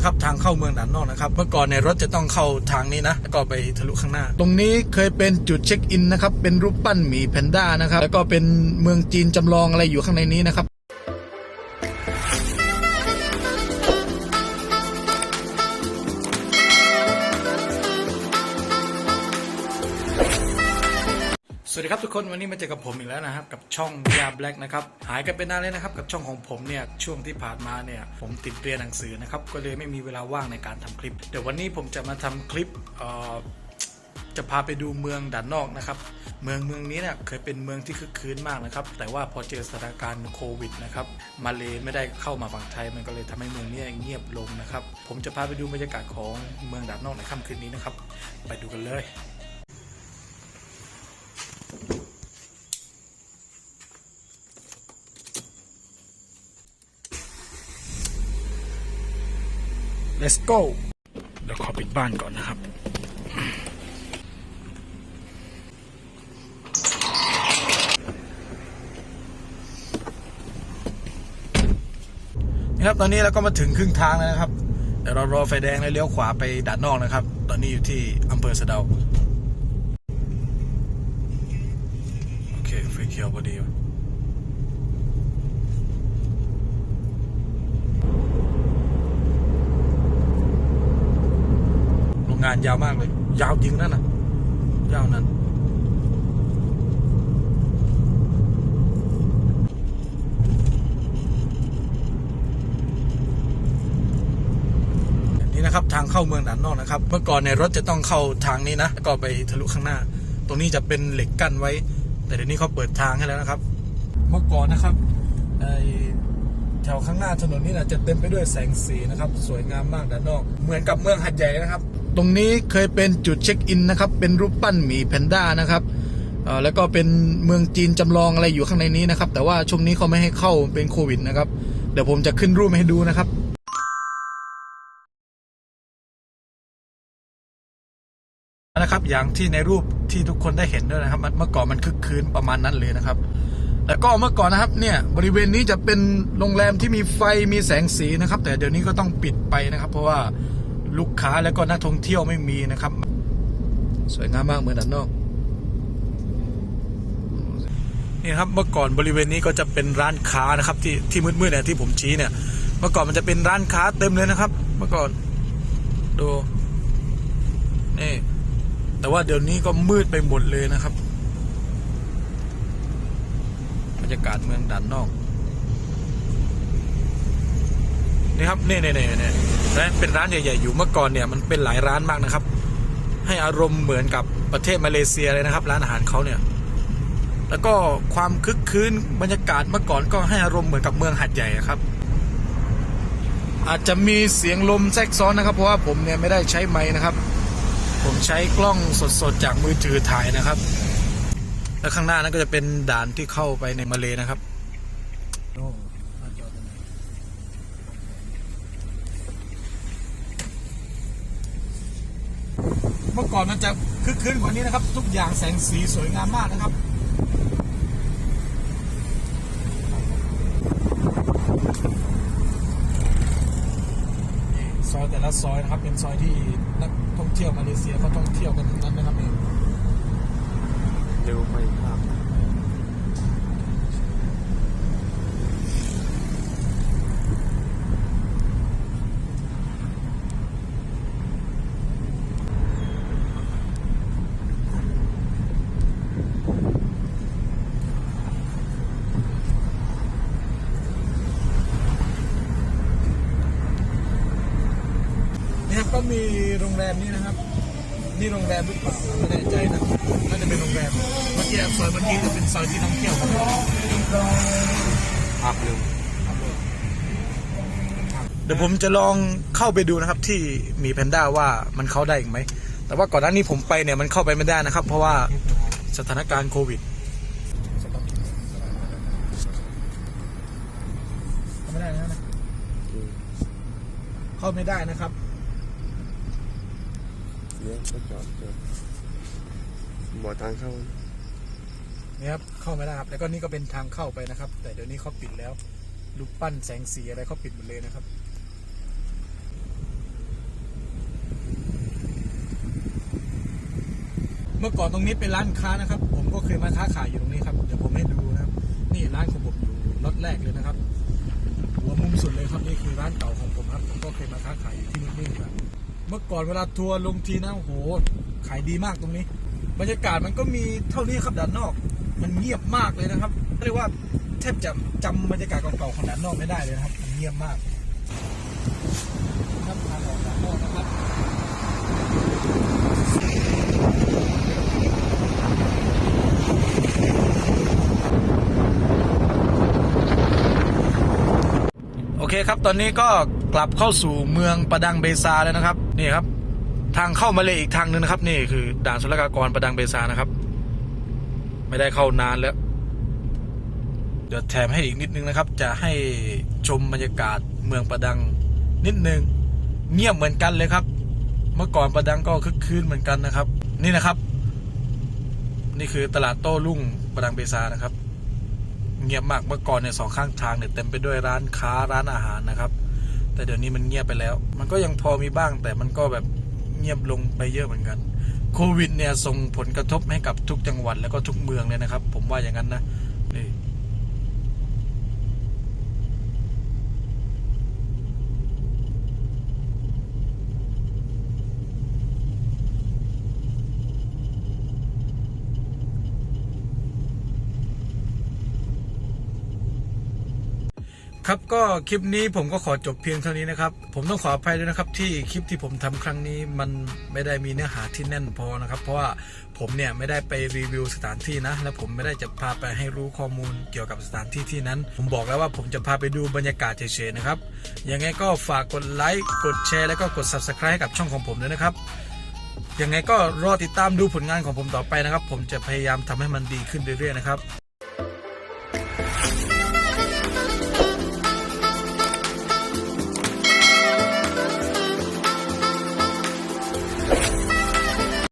นะครับทางเข้าเมืองด่านนอกนะครับ เมื่อก่อนในรถจะต้องเข้าทางนี้นะแล้วก็ไปทะลุข้างหน้า ตรงนี้เคยเป็นจุดเช็คอินนะครับเป็นรูปปั้นหมีแพนด้านะครับแล้วก็เป็นเมืองจีนจำลองอะไรอยู่ข้างในนี้นะครับ วัสดีครับทุกคนวันนี้มาเจอกับผมอีกแล้วนะครับ กับช่องยาแบล็กนะครับหายกันไปนานเลยนะครับ กับช่องของผมเนี่ยช่วงที่ผ่านมาเนี่ยผมติดเรียนหนังสือนะครับก็เลยไม่มีเวลาว่างในการทำคลิป เดี๋ยววันนี้ผมจะมาทำคลิปจะพาไปดูเมืองด่านนอกนะครับ เมืองเมืองนี้เนี่ยเคยเป็นเมืองที่คึกคืนมากนะครับ แต่ว่าพอเจอสถานการณ์โควิดนะครับ มาเลยไม่ได้เข้ามาฝั่งไทย มันก็เลยทำให้เมืองนี้เงียบลงนะครับ ผมจะพาไปดูบรรยากาศของเมืองด่านนอกในค่ำคืนนี้นะครับ ไปดูกันเลย let's go เดี๋ยวขอปิดบ้านก่อนนะครับนี่ครับตอนนี้เราก็มาถึงครึ่งทางแล้วนะครับ เดี๋ยวเรารอไฟแดงแล้วเลี้ยวขวาไปด่านนอกนะครับ ตอนนี้อยู่ที่อำเภอสะเดา โอเคไฟเขียวพอดีวะ โร งานยาวมากเลย ยาวจริงนั่นนะยาวนั้น นี่นะครับทางเข้าเมืองด่านนอกนะครับ เมื่อก่อนในรถจะต้องเข้าทางนี้นะก็ไปทะลุข้างหน้า ตรงนี้จะเป็นเหล็กกั้นไว้ แต่เดี๋ยวนี้เขาเปิดทางให้แล้วนะครับ เมื่อก่อนนะครับไอแถวข้างหน้าถนนนี่นะจะเต็มไปด้วยแสงสีนะครับ สวยงามมากด้านนอก เหมือนกับเมืองหัดใหญ่นะครับ ตรงนี้เคยเป็นจุดเช็คอินนะครับ เป็นรูปปั้นหมีแพนด้านะครับแล้วก็เป็นเมืองจีนจำลองอะไรอยู่ข้างในนี้นะครับ แต่ว่าช่วงนี้เขาไม่ให้เข้าเป็นโควิดนะครับ เดี๋ยวผมจะขึ้นรูปให้ดูนะครับนะครับอย่างที่ในรูปที่ทุกคนได้เห็นด้วยนะครับ เมื่อก่อนมันคึกคืนประมาณนั้นเลยนะครับ แล้วก็เมื่อก่อนนะครับเนี่ยบริเวณนี้จะเป็นโรงแรมที่มีไฟมีแสงสีนะครับ แต่เดี๋ยวนี้ก็ต้องปิดไปนะครับ เพราะว่า ลูกค้าแล้วก็นักท่องเที่ยวไม่มีนะครับ สวยงามมากเหมือนด้านนอกนี่ครับเมื่อก่อนบริเวณนี้ก็จะเป็นร้านค้านะครับ ที่ที่มืดๆเนี่ยที่ผมชี้เนี่ย เมื่อก่อนมันจะเป็นร้านค้าเต็มเลยนะครับ เมื่อก่อนดูนี่แต่ว่าเดี๋ยวนี้ก็มืดไปหมดเลยนะครับบรรยากาศเมืองด่านนอกนี่ครับนี่นี่นี่นี่ ร้านเป็นร้านใหญ่ๆอยู่เมื่อก่อนเนี่ยมันเป็นหลายร้านมากนะครับ ให้อารมณ์เหมือนกับประเทศมาเลเซียเลยนะครับ ร้านอาหารเขาเนี่ย แล้วก็ความคึกคืนบรรยากาศเมื่อก่อนก็ให้อารมณ์เหมือนกับเมืองหัดใหญ่ครับ อาจจะมีเสียงลมแทรกซ้อนนะครับ เพราะว่าผมเนี่ยไม่ได้ใช้ไม้นะครับ ผมใช้กล้องสดๆจากมือถือถ่ายนะครับ แล้วข้างหน้านั้นก็จะเป็นด่านที่เข้าไปในมาเลนะครับ เมื่อก่อนมันจะคึกคืนกว่านี้นะครับ ทุกอย่างแสงสีสวยงามมากนะครับซอยแต่ละซอยนะครับ เป็นซอยที่นักท่องเที่ยวมาเลเซียเขาท่องเที่ยวกันทั้งนั้นนะครับเองเร็วไปครับ นี่ครับก็มีโรงแร มนี้นะครับ นี่โรงแรมหรือเปล่าไม่แน่ใจนะน่าจะเป็นโรงแรมเมื่อกี้ซอยเมื่อกี้จะเป็นซอยที่ท่องเที่ยวครับภาพเร็วเดี๋ยวผมจะลองเข้าไปดูนะครับ ที่หมีแพนด้าว่ามันเข้าได้อีกไหมแต่ว่าก่อนหน้านี้ผมไปเนี่ยมันเข้าไปไม่ได้นะครับ เพราะว่าสถานการณ์โควิดเข้าไม่ได้นะเข้าไม่ได้นะครับ เลี้ยงก็จอดจอบ่อทางเข้านี่ครับเข้าไม่ได้ครับ แล้วก็นี่ก็เป็นทางเข้าไปนะครับ แต่เดี๋ยวนี้เขาปิดแล้วรูปปั้นแสงสีอะไรเขาปิดหมดเลยนะครับเมื่อก่อนตรงนี้เป็นร้านค้านะครับ ผมก็เคยมาค้าขายอยู่ตรงนี้ครับเดี๋ยวผมให้ดูนะครับ นี่ร้านของผมอยู่รถแรกเลยนะครับ หัวมุมสุดเลยครับนี่คือร้านเก่าของผมครับผมก็เคยมาค้าขายอยู่ที่นี่ครับ เมื่อก่อนเวลาทัวร์ลงทีนะโอ้โหขายดีมากตรงนี้ บรรยากาศมันก็มีเท่านี้ครับด้านนอก มันเงียบมากเลยนะครับเรียกว่าแทบจะจำบรรยากาศเก่าๆของด้านนอกไม่ได้เลยนะครับมันเงียบมากครับทางออกด้านนอกนะครับโอเคครับตอนนี้ก็ กลับเข้าสู่เมืองประดังเบซาแล้วนะครับนี่ครับ ทางเข้ามาเลยอีกทางหนึงนะครับ นี่คือด่านศุลกากรประดังเบซานะครับ ไม่ได้เข้านานแล้ว เดี๋ยวแถมให้อีกนิดนึงนะครับ จะให้ชมบรรยากาศเมืองประดังนิดนึง เงียบเหมือนกันเลยครับ เมื่อก่อนประดังก็คึกคืนเหมือนกันนะครับ นี่นะครับ นี่คือตลาดโต้รุ่งประดังเบซานะครับเงียบมากเมื่อก่อนเนี่ยสองข้างทางเนี่ยเต็มไปด้วยร้านค้าร้านอาหารนะครับ แต่เดี๋ยวนี้มันเงียบไปแล้ว มันก็ยังพอมีบ้าง แต่มันก็แบบเงียบลงไปเยอะเหมือนกัน โควิดเนี่ยส่งผลกระทบให้กับทุกจังหวัดแล้วก็ทุกเมืองเลยนะครับ ผมว่าอย่างนั้นนะนี่ ครับก็คลิปนี้ผมก็ขอจบเพียงเท่านี้นะครับ ผมต้องขออภัยด้วยนะครับ ที่คลิปที่ผมทำครั้งนี้มันไม่ได้มีเนื้อหาที่แน่นพอนะครับ เพราะว่าผมเนี่ยไม่ได้ไปรีวิวสถานที่นะ และผมไม่ได้จะพาไปให้รู้ข้อมูลเกี่ยวกับสถานที่ที่นั้น ผมบอกแล้วว่าผมจะพาไปดูบรรยากาศเฉยๆนะครับยังไงก็ฝากกดไลค์กดแชร์แล้วก็กด subscribe ให้กับช่องของผมด้วยนะครับยังไงก็รอติดตามดูผลงานของผมต่อไปนะครับ ผมจะพยายามทำให้มันดีขึ้นเรื่อยๆนะครับ